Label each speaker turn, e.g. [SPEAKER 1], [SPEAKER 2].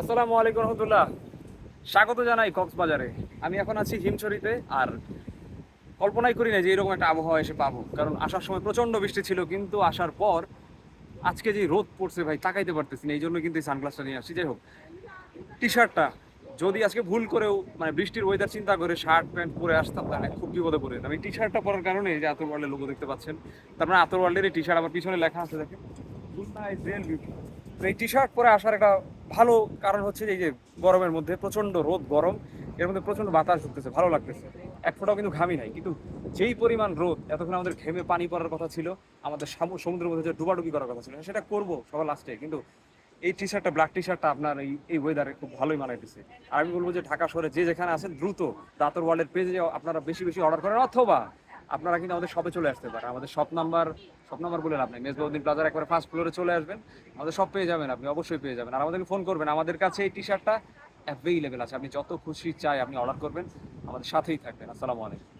[SPEAKER 1] আসসালামু আলাইকুম রহমতুল্লাহ। স্বাগত জানাই কক্সবাজারে। আমি এখন আছি হিমছড়িতে আর কল্পনাই করি না যে এরকম একটা আবহাওয়া এসে পাবো। কারণ আসার সময় প্রচণ্ড বৃষ্টি ছিল, কিন্তু আসার পর আজকে যে রোদ পড়ছে ভাই, তাকাইতে পারতেছি না। এই জন্য কিন্তু এই সানগ্লাসটা নিয়ে আসছি। যাই হোক টি শার্টটা যদি আজকে ভুল করেও মানে বৃষ্টির ওয়েদার চিন্তা করে শার্ট প্যান্ট পরে আসতাম, তাহলে খুব বিপদে পড়ে আমি টি শার্টটা পরার কারণে যে আতর ওয়ার্ল্ডের লোগো দেখতে পাচ্ছেন তারপরে আতর ওয়ার্ল্ডের এই টি শার্ট আমার পিছনে লেখা আছে, দেখেন। এই টি শার্ট পরে আসার একটা ভালো কারণ হচ্ছে এই যে গরমের মধ্যে প্রচণ্ড রোদ, গরম, এর মধ্যে প্রচণ্ড বাতাস ঢুকতেছে, ভালো লাগতেছে। এক ফোঁটাও কিন্তু ঘামি নাই। কিন্তু যেই পরিমাণ রোদ, এতক্ষণ আমাদের ঘেমে পানি পড়ার কথা ছিল, আমাদের সামু- সমুদ্রের মধ্যে যে ডুবাডুবি করার কথা ছিল, সেটা করব সবার লাস্টে কিন্তু এই টি শার্টটা ব্ল্যাক টি শার্টটা আপনার এই এই ওয়েদারে খুব ভালোই মানাইতেছে। আর আমি বলব যে ঢাকা শহরে যে যেখানে আছেন, দ্রুত দাতর ওয়ার্ল্ডের পেজে আপনারা বেশি বেশি অর্ডার করেন অথবা আপনারা কিন্তু আমাদের শপে চলে আসতে পারেন। আমাদের শপ নাম্বার শপ নাম্বার বলেন আপনি মেজবাউদ্দিন প্লাজার একবার ফার্স্ট ফ্লোরে চলে আসবেন। আমাদের সব পেয়ে যাবেন আপনি, অবশ্যই পেয়ে যাবেন। আর আমাদেরকে ফোন করবেন। আমাদের কাছে এই টি শার্টটা অ্যাভেইলেবেল আছে। আপনি যত খুশি চাই আপনি অর্ডার করবেন। আমাদের সাথেই থাকবেন। আসসালামু আলাইকুম।